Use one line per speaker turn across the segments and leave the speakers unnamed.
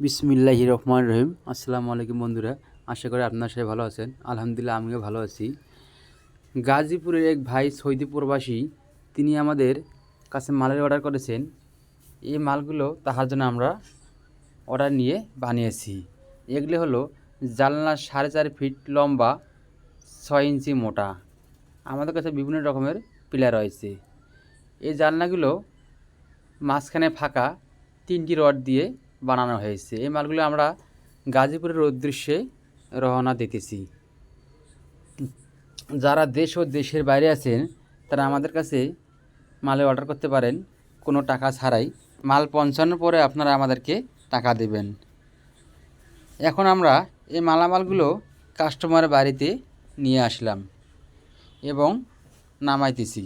বিসমিল্লাহি রহমান রহিম। আসসালামু আলাইকুম বন্ধুরা, আশা করি আপনার সবাই ভালো আছেন। আলহামদুলিল্লাহ, আমিও ভালো আছি। গাজীপুরের এক ভাই সৌদি প্রবাসী, তিনি আমাদের কাছে মালের অর্ডার করেছেন। এই মালগুলো তাহার জন্য আমরা অর্ডার নিয়ে বানিয়েছি। এগুলি হলো জানলা সাড়ে চার ফিট লম্বা, ছয় ইঞ্চি মোটা। আমাদের কাছে বিভিন্ন রকমের পিলার রয়েছে। এই জানলাগুলো মাঝখানে ফাঁকা তিনটি রড দিয়ে বানানো হয়েছে। এই মালগুলো আমরা গাজীপুরের উদ্দেশ্যে রওনা দিতেছি। যারা দেশ ও দেশের বাইরে আছেন, তারা আমাদের কাছে মালে অর্ডার করতে পারেন। কোনো টাকা ছাড়াই মাল পৌঁছানোর পরে আপনারা আমাদেরকে টাকা দেবেন। এখন আমরা এই মালামালগুলো কাস্টমারের বাড়িতে নিয়ে আসলাম এবং নামাইতেছি।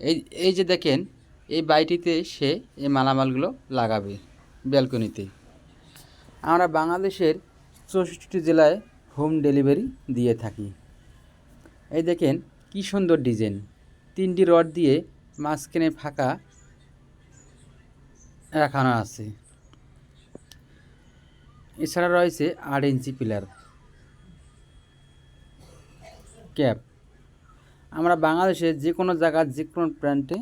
এই এই যে দেখেন, এই বাড়িটিতে সে এই মালামালগুলো লাগাবে। ব্যালকনিতে। আমরা বাংলাদেশের চৌষট্টি জেলায় হোম ডেলিভারি দিয়ে থাকি। এই দেখেন কি সুন্দর ডিজাইন। তিনটি রড দিয়ে মাঝখানে ফাঁকা রাখানো আছে। এছাড়া রয়েছে আট ইঞ্চি পিলার ক্যাপ। আমরা বাংলাদেশের যে কোনো জায়গার যে কোনো প্রান্তে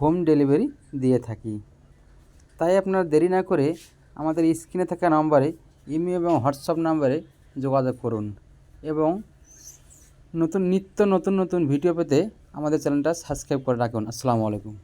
হোম ডেলিভারি দিয়ে থাকি। তাই আপনারা দেরি না করে আমাদের স্ক্রিনে থাকা নম্বরে ইমেল এবং হোয়াটসঅ্যাপ নম্বরে যোগাযোগ করুন এবং নতুন নিত্য নতুন নতুন ভিডিও পেতে আমাদের চ্যানেলটা সাবস্ক্রাইব করে রাখুন। আসসালামু আলাইকুম।